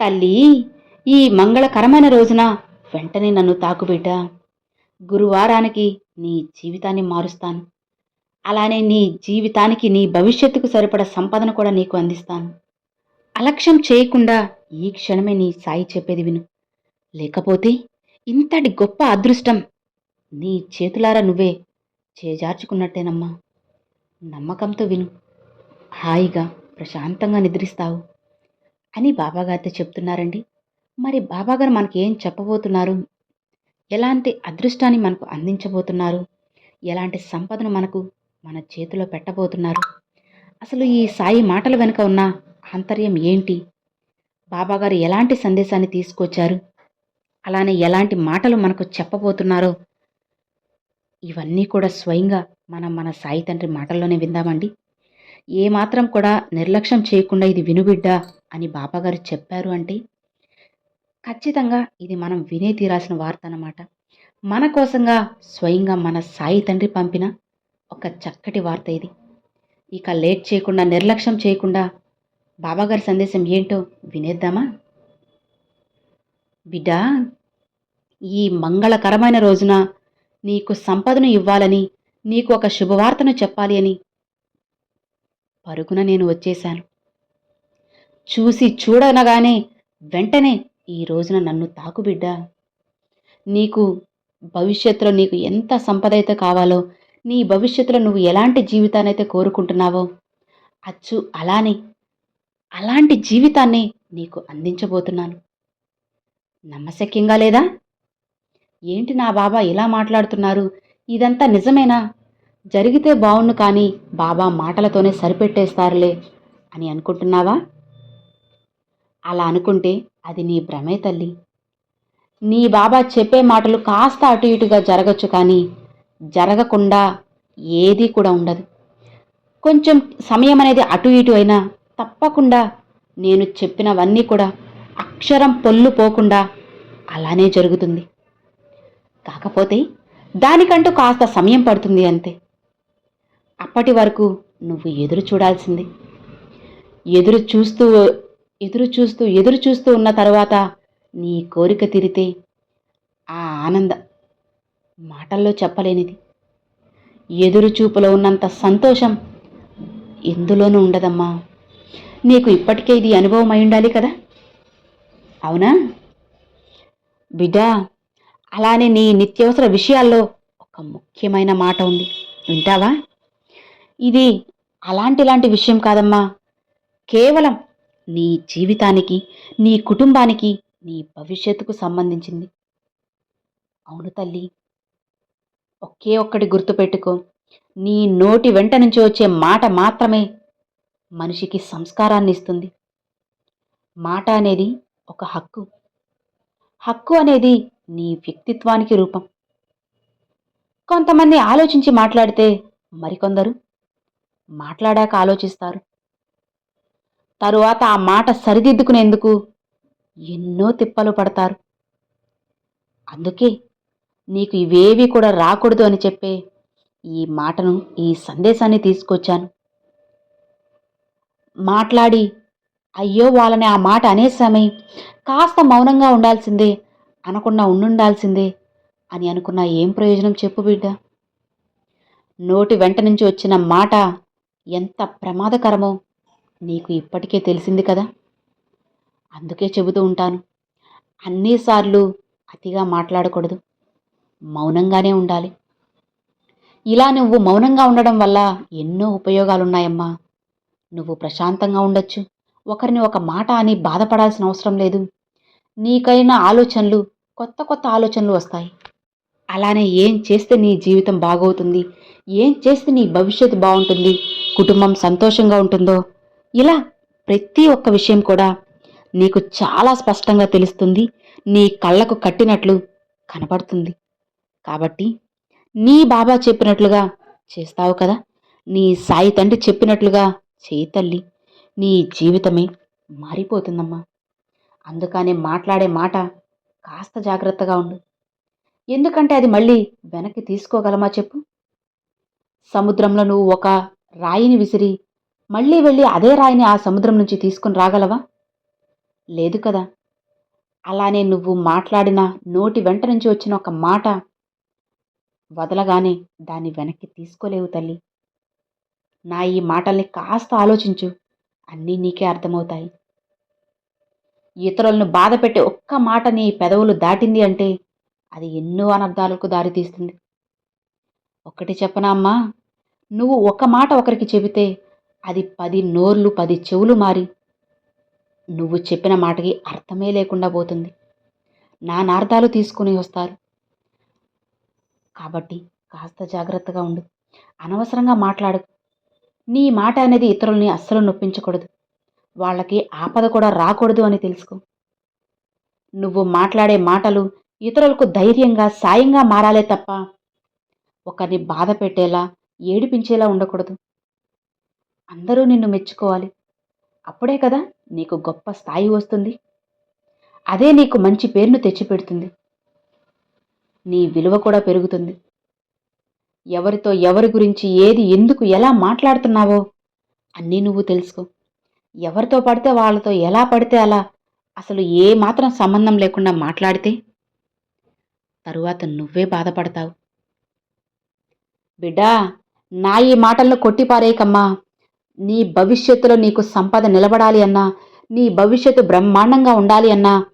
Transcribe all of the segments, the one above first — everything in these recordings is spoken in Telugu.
తల్లి ఈ మంగళకరమైన రోజున వెంటనే నన్ను తాకుబిడ్డ గురువారానికి నీ జీవితాన్ని మారుస్తాను. అలానే నీ జీవితానికి నీ భవిష్యత్తుకు సరిపడ సంపదను కూడా నీకు అందిస్తాను. అలక్ష్యం చేయకుండా ఈ క్షణమే నీ సాయి చెప్పేది విను. లేకపోతే ఇంతటి గొప్ప అదృష్టం నీ చేతులారా నువ్వే చేజార్చుకున్నట్టేనమ్మా. నమ్మకంతో విను. హాయిగా ప్రశాంతంగా నిద్రిస్తావు. అని బాబాగారితో చెప్తున్నారండి. మరి బాబాగారు మనకి ఏం చెప్పబోతున్నారు? ఎలాంటి అదృష్టాన్ని మనకు అందించబోతున్నారు? ఎలాంటి సంపదను మనకు మన చేతిలో పెట్టబోతున్నారు? అసలు ఈ సాయి మాటల వెనుక ఉన్న ఆంతర్యం ఏంటి? బాబాగారు ఎలాంటి సందేశాన్ని తీసుకొచ్చారు? అలానే ఎలాంటి మాటలు మనకు చెప్పబోతున్నారో? ఇవన్నీ కూడా స్వయంగా మనం మన సాయి తండ్రి మాటల్లోనే విందామండి. ఏమాత్రం కూడా నిర్లక్ష్యం చేయకుండా ఇది వినుబిడ్డా అని బాబాగారు చెప్పారు అంటే ఖచ్చితంగా ఇది మనం వినే తీరాల్సిన వార్త అన్నమాట. మన కోసంగా స్వయంగా మన సాయి తండ్రి పంపిన ఒక చక్కటి వార్త ఇది. ఇక లేట్ చేయకుండా నిర్లక్ష్యం చేయకుండా బాబాగారి సందేశం ఏంటో వినేద్దామా? బిడ్డా ఈ మంగళకరమైన రోజున నీకు సంపదను ఇవ్వాలని నీకు ఒక శుభవార్తను చెప్పాలి అని పరుగున నేను వచ్చేశాను. చూసి చూడనగానే వెంటనే ఈ రోజున నన్ను తాకు బిడ్డా. నీకు భవిష్యత్తులో నీకు ఎంత సంపద అయితే కావాలో నీ భవిష్యత్తులో నువ్వు ఎలాంటి జీవితాన్నైతే కోరుకుంటున్నావో అచ్చు అలానే అలాంటి జీవితాన్ని నీకు అందించబోతున్నాను. నమ్మశక్యంగా లేదా? ఏంటి నా బాబా ఇలా మాట్లాడుతున్నారు? ఇదంతా నిజమేనా? జరిగితే బావుండు కానీ బాబా మాటలతోనే సరిపెట్టేస్తారులే అని అనుకుంటున్నావా? అలా అనుకుంటే అది నీ భ్రమే తల్లి. నీ బాబా చెప్పే మాటలు కాస్త అటు ఇటుగా జరగచ్చు కానీ జరగకుండా ఏదీ కూడా ఉండదు. కొంచెం సమయం అనేది అటు ఇటు అయినా తప్పకుండా నేను చెప్పినవన్నీ కూడా అక్షరం పొల్లు పోకుండా అలానే జరుగుతుంది. కాకపోతే దానికంటూ కాస్త సమయం పడుతుంది అంతే. అప్పటి వరకు నువ్వు ఎదురు చూడాల్సింది. ఎదురు చూస్తూ ఎదురు చూస్తూ ఎదురు చూస్తూ ఉన్న తర్వాత నీ కోరిక తీరితే ఆ ఆనంద మాటల్లో చెప్పలేనిది. ఎదురు చూపులో ఉన్నంత సంతోషం ఎందులోనూ ఉండదమ్మా. నీకు ఇప్పటికే ఇది అనుభవం అయి ఉండాలి కదా? అవునా? బిడ్డా అలానే నీ నిత్యవసర విషయాల్లో ఒక ముఖ్యమైన మాట ఉంది. వింటావా? ఇది అలాంటి లాంటి విషయం కాదమ్మా. కేవలం నీ జీవితానికి నీ కుటుంబానికి నీ భవిష్యత్తుకు సంబంధించింది. అవును తల్లి. ఒకే ఒక్కటి గుర్తుపెట్టుకో. నీ నోటి వెంట నుంచి వచ్చే మాట మాత్రమే మనిషికి సంస్కారాన్ని ఇస్తుంది. మాట అనేది ఒక హక్కు. హక్కు అనేది నీ వ్యక్తిత్వానికి రూపం. కొంతమంది ఆలోచించి మాట్లాడితే మరికొందరు మాట్లాడాక ఆలోచిస్తారు. తరువాత ఆ మాట సరిదిద్దుకునేందుకు ఎన్నో తిప్పలు పడతారు. అందుకే నీకు ఇవేవి కూడా రాకూడదు అని చెప్పే ఈ మాటను ఈ సందేశాన్ని తీసుకొచ్చాను. మాట్లాడి అయ్యో వాళ్ళని ఆ మాట అనేసామే కాస్త మౌనంగా ఉండాల్సిందే అనకుండా ఉండుండాల్సిందే అని అనుకున్న ఏం ప్రయోజనం చెప్పు బిడ్డ. నోటి వెంట నుంచి వచ్చిన మాట ఎంత ప్రమాదకరమో నీకు ఇప్పటికే తెలిసింది కదా. అందుకే చెబుతూ ఉంటాను అన్నిసార్లు అతిగా మాట్లాడకూడదు మౌనంగానే ఉండాలి. ఇలా నువ్వు మౌనంగా ఉండడం వల్ల ఎన్నో ఉపయోగాలున్నాయమ్మా. నువ్వు ప్రశాంతంగా ఉండొచ్చు ఒకరిని ఒక మాట అని బాధపడాల్సిన అవసరం లేదు. నీకైన ఆలోచనలు కొత్త కొత్త ఆలోచనలు వస్తాయి. అలానే ఏం చేస్తే నీ జీవితం బాగవుతుంది ఏం చేస్తే నీ భవిష్యత్తు బాగుంటుంది? కుటుంబం సంతోషంగా ఉంటుందో? ఇలా ప్రతి ఒక్క విషయం కూడా నీకు చాలా స్పష్టంగా తెలుస్తుంది. నీ కళ్ళకు కట్టినట్లు కనపడుతుంది కాబట్టి నీ బాబా చెప్పినట్లుగా చేస్తావు కదా? నీ సాయి తండ్రి చెప్పినట్లుగా చేయి తల్లి. నీ జీవితమే మారిపోతుందమ్మా. అందుకనే మాట్లాడే మాట కాస్త జాగ్రత్తగా ఉండు. ఎందుకంటే అది మళ్ళీ వెనక్కి తీసుకోగలమా చెప్పు? సముద్రంలో నువ్వు ఒక రాయిని విసిరి మళ్ళీ వెళ్ళి అదే రాయిని ఆ సముద్రం నుంచి తీసుకుని రాగలవా? లేదు కదా. అలానే నువ్వు మాట్లాడిన నోటి వెంట నుంచి వచ్చిన ఒక మాట వదలగానే దాన్ని వెనక్కి తీసుకోలేవు తల్లి. నా ఈ మాటల్ని కాస్త ఆలోచించు అన్నీ నీకే అర్థమవుతాయి. ఇతరులను బాధ పెట్టే ఒక్క మాట నీ పెదవులు దాటింది అంటే అది ఎన్నో అనర్థాలకు దారితీస్తుంది. ఒక్కటి చెప్పనా అమ్మా? నువ్వు ఒక్క మాట ఒకరికి చెబితే అది పది నోర్లు పది చెవులు మారి నువ్వు చెప్పిన మాటకి అర్థమే లేకుండా పోతుంది. నానార్థాలు తీసుకుని వస్తారు. కాబట్టి కాస్త జాగ్రత్తగా ఉండు. అనవసరంగా మాట్లాడు. నీ మాట అనేది ఇతరుల్ని అస్సలు నొప్పించకూడదు. వాళ్ళకి ఆపద కూడా రాకూడదు అని తెలుసుకో. నువ్వు మాట్లాడే మాటలు ఇతరులకు ధైర్యంగా సాయంగా మారాలే తప్ప ఒకరిని బాధ పెట్టేలా ఏడిపించేలా ఉండకూడదు. అందరూ నిన్ను మెచ్చుకోవాలి. అప్పుడే కదా నీకు గొప్ప స్థాయి వస్తుంది. అదే నీకు మంచి పేరును తెచ్చిపెడుతుంది. నీ విలువ కూడా పెరుగుతుంది. ఎవరితో ఎవరి గురించి ఏది ఎందుకు ఎలా మాట్లాడుతున్నావో అన్నీ నువ్వు తెలుసుకో. ఎవరితో పడితే వాళ్ళతో ఎలా పడితే అలా అసలు ఏ మాత్రం సంబంధం లేకుండా మాట్లాడితే తరువాత నువ్వే బాధపడతావు. బిడ్డా నా ఈ మాటలను కొట్టిపారేయకమ్మా. నీ భవిష్యత్తులో నీకు సంపద నిలబడాలి అన్నా. నీ భవిష్యత్తు బ్రహ్మాండంగా ఉండాలి అన్నా.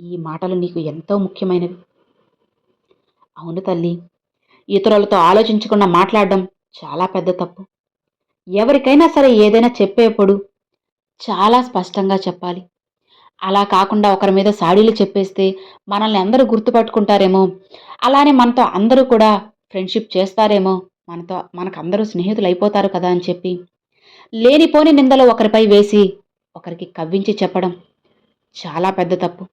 ఈ మాటలు నీకు ఎంతో ముఖ్యమైనవి. అవును తల్లి ఇతరులతో ఆలోచించకుండా మాట్లాడడం చాలా పెద్ద తప్పు. ఎవరికైనా సరే ఏదైనా చెప్పేప్పుడు చాలా స్పష్టంగా చెప్పాలి. అలా కాకుండా ఒకరి మీద సాడీలు చెప్పేస్తే మనల్ని అందరూ గుర్తుపట్టుకుంటారేమో. అలానే మనతో అందరూ కూడా ఫ్రెండ్షిప్ చేస్తారేమో మనతో మనకందరూ స్నేహితులు అయిపోతారు కదా అని చెప్పి. లేనిపోని నిందలు ఒకరిపై వేసి ఒకరికి కవ్వించి చెప్పడం చాలా పెద్ద తప్పు.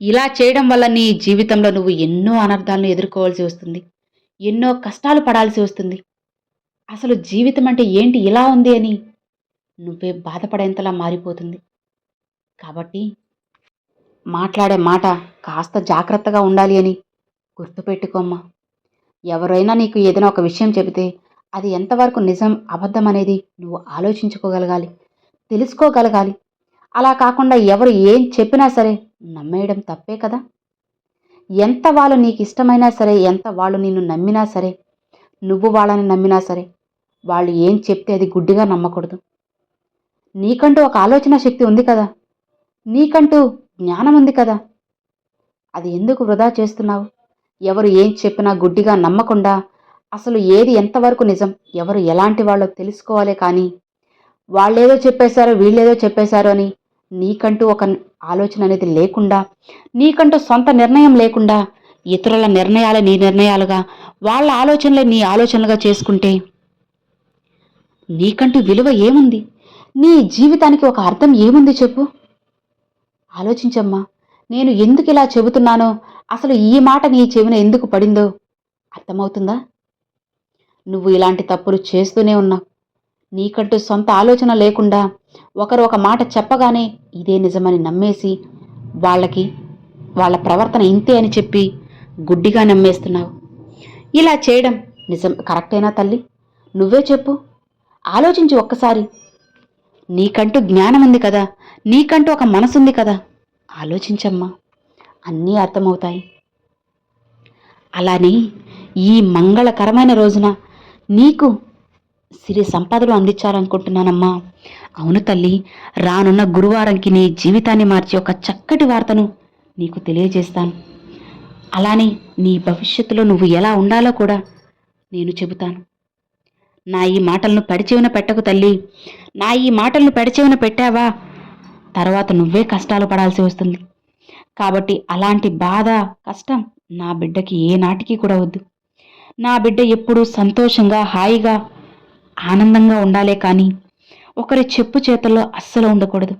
ఇలా చేయడం వల్ల నీ జీవితంలో నువ్వు ఎన్నో అనర్థాలను ఎదుర్కోవాల్సి వస్తుంది ఎన్నో కష్టాలు పడాల్సి వస్తుంది. అసలు జీవితం అంటే ఏంటి ఇలా ఉంది అని నువ్వే బాధపడేంతలా మారిపోతుంది. కాబట్టి మాట్లాడే మాట కాస్త జాగ్రత్తగా ఉండాలి అని గుర్తుపెట్టుకోమ్మా. ఎవరైనా నీకు ఏదైనా ఒక విషయం చెబితే అది ఎంతవరకు నిజం అబద్ధం అనేది నువ్వు ఆలోచించుకోగలగాలి తెలుసుకోగలగాలి. అలా కాకుండా ఎవరు ఏం చెప్పినా సరే నమ్మేయడం తప్పే కదా. ఎంత వాళ్ళు నీకు ఇష్టమైనా సరే ఎంత వాళ్ళు నిన్ను నమ్మినా సరే నువ్వు వాళ్ళని నమ్మినా సరే వాళ్ళు ఏం చెప్తే అది గుడ్డిగా నమ్మకూడదు. నీకంటూ ఒక ఆలోచన శక్తి ఉంది కదా. నీకంటూ జ్ఞానం ఉంది కదా. అది ఎందుకు వృధా చేస్తున్నావు? ఎవరు ఏం చెప్పినా గుడ్డిగా నమ్మకుండా అసలు ఏది ఎంతవరకు నిజం ఎవరు ఎలాంటి వాళ్ళో తెలుసుకోవాలే కానీ వాళ్ళేదో చెప్పేశారో వీళ్ళేదో చెప్పేశారో అని నీకంటూ ఒక ఆలోచన అనేది లేకుండా నీకంటూ సొంత నిర్ణయం లేకుండా ఇతరుల నిర్ణయాలు నీ నిర్ణయాలుగా వాళ్ళ ఆలోచనలే నీ ఆలోచనలుగా చేసుకుంటే నీకంటూ విలువ ఏముంది? నీ జీవితానికి ఒక అర్థం ఏముంది చెప్పు? ఆలోచించమ్మా నేను ఎందుకు ఇలా చెబుతున్నానో అసలు ఈ మాట నీ చెవిన ఎందుకు పడిందో అర్థమవుతుందా? నువ్వు ఇలాంటి తప్పులు చేస్తూనే ఉన్నావు. నీకంటూ సొంత ఆలోచన లేకుండా ఒకరు ఒక మాట చెప్పగానే ఇదే నిజమని నమ్మేసి వాళ్ళకి వాళ్ళ ప్రవర్తన ఇంతే అని చెప్పి గుడ్డిగా నమ్మేస్తున్నావు. ఇలా చేయడం నిజం కరెక్టేనా తల్లి? నువ్వే చెప్పు. ఆలోచించి ఒక్కసారి. నీకంటూ జ్ఞానం ఉంది కదా. నీకంటూ ఒక మనసుంది కదా. ఆలోచించమ్మా. అన్నీ అర్థమవుతాయి. అలానే ఈ మంగళకరమైన రోజున నీకు సిరి సంపదలు అందించాలనుకుంటున్నానమ్మా. అవును తల్లి రానున్న గురువారంకి నీ జీవితాన్ని మార్చి ఒక చక్కటి వార్తను నీకు తెలియజేస్తాను. అలానే నీ భవిష్యత్తులో నువ్వు ఎలా ఉండాలో కూడా నేను చెబుతాను. నా ఈ మాటలను పెడచెవిన పెట్టకు తల్లి. నా ఈ మాటలను పెడచెవిన పెట్టావా? తర్వాత నువ్వే కష్టాలు పడాల్సి వస్తుంది. కాబట్టి అలాంటి బాధ కష్టం నా బిడ్డకి ఏ కూడా వద్దు. నా బిడ్డ ఎప్పుడూ సంతోషంగా హాయిగా ఆనందంగా ఉండాలే కానీ ఒకరి చెప్పు చేతల్లో అస్సలు ఉండకూడదు.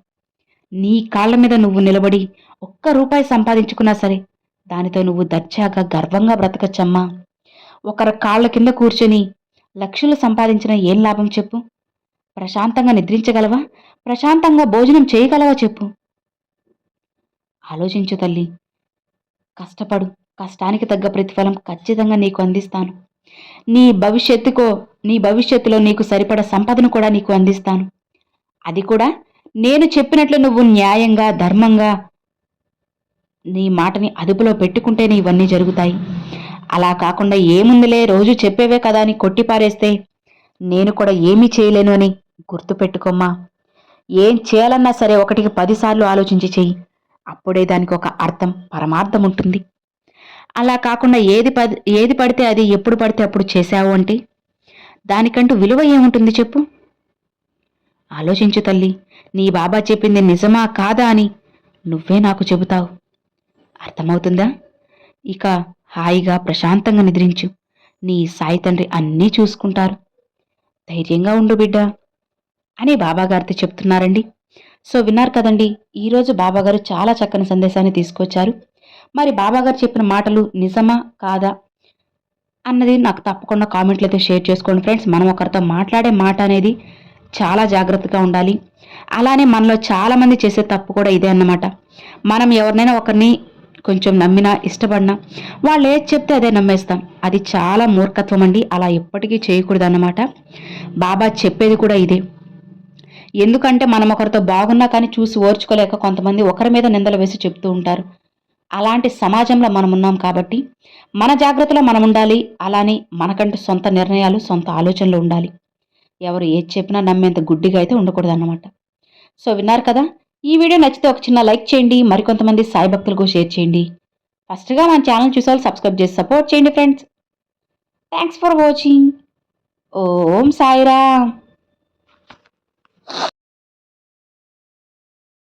నీ కాళ్ళ మీద నువ్వు నిలబడి ఒక్క రూపాయి సంపాదించుకున్నా సరే దానితో నువ్వు దర్జాగా గర్వంగా బ్రతకచ్చమ్మా. ఒకరి కాళ్ళ కింద కూర్చొని లక్షలు సంపాదించిన ఏం లాభం చెప్పు? ప్రశాంతంగా నిద్రించగలవా? ప్రశాంతంగా భోజనం చేయగలవా చెప్పు? ఆలోచించు తల్లి. కష్టపడు. కష్టానికి తగ్గ ప్రతిఫలం ఖచ్చితంగా నీకు అందిస్తాను. నీ భవిష్యత్తుకో నీ భవిష్యత్తులో నీకు సరిపడ సంపదను కూడా నీకు అందిస్తాను. అది కూడా నేను చెప్పినట్లు నువ్వు న్యాయంగా ధర్మంగా నీ మాటని అదుపులో పెట్టుకుంటేనే ఇవన్నీ జరుగుతాయి. అలా కాకుండా ఏముందిలే రోజు చెప్పేవే కదా అని కొట్టిపారేస్తే నేను కూడా ఏమీ చేయలేను అని గుర్తుపెట్టుకోమ్మా. ఏం చేయాలన్నా సరే ఒకటికి పదిసార్లు ఆలోచించి చెయ్యి. అప్పుడే దానికి ఒక అర్థం పరమార్థం ఉంటుంది అలా కాకుండా ఏది పది ఏది పడితే అది ఎప్పుడు పడితే అప్పుడు చేశావు అంటే దానికంటూ విలువ ఏముంటుంది చెప్పు? ఆలోచించు తల్లి నీ బాబా చెప్పింది నిజమా కాదా అని నువ్వే నాకు చెబుతావు. అర్థమవుతుందా? ఇక హాయిగా ప్రశాంతంగా నిద్రించు. నీ సాయి తండ్రి అన్నీ చూసుకుంటారు. ధైర్యంగా ఉండు బిడ్డ అని బాబాగారితో చెప్తున్నారండి. సో విన్నారు కదండి ఈరోజు బాబాగారు చాలా చక్కని సందేశాన్ని తీసుకొచ్చారు. మరి బాబాగారు చెప్పిన మాటలు నిజమా కాదా అన్నది నాకు తప్పకుండా కామెంట్లు అయితే షేర్ చేసుకోండి ఫ్రెండ్స్. మనం ఒకరితో మాట్లాడే మాట అనేది చాలా జాగ్రత్తగా ఉండాలి. అలానే మనలో చాలామంది చేసే తప్పు కూడా ఇదే అన్నమాట. మనం ఎవరినైనా ఒకరిని కొంచెం నమ్మినా ఇష్టపడినా వాళ్ళు ఏది చెప్తే అదే నమ్మేస్తాం. అది చాలా మూర్ఖత్వం అండి. అలా ఎప్పటికీ చేయకూడదు అన్నమాట బాబా చెప్పేది కూడా ఇదే. ఎందుకంటే మనం ఒకరితో బాగున్నా కానీ చూసి ఓర్చుకోలేక కొంతమంది ఒకరి మీద నిందలు వేసి చెప్తూ ఉంటారు. అలాంటి సమాజంలో మనం ఉన్నాం కాబట్టి మన జాగ్రత్తలో మనం ఉండాలి. అలానే మనకంటూ సొంత నిర్ణయాలు సొంత ఆలోచనలు ఉండాలి. ఎవరు ఏది చెప్పినా నమ్మేంత గుడ్డిగా అయితే ఉండకూడదు అన్నమాట సో విన్నారు కదా? ఈ వీడియో నచ్చితే ఒక చిన్న లైక్ చేయండి. మరికొంతమంది సాయి భక్తులకు షేర్ చేయండి. ఫస్ట్గా మన ఛానల్ చూసే సబ్స్క్రైబ్ చేసి సపోర్ట్ చేయండి friends. Thanks for watching Om Sairam.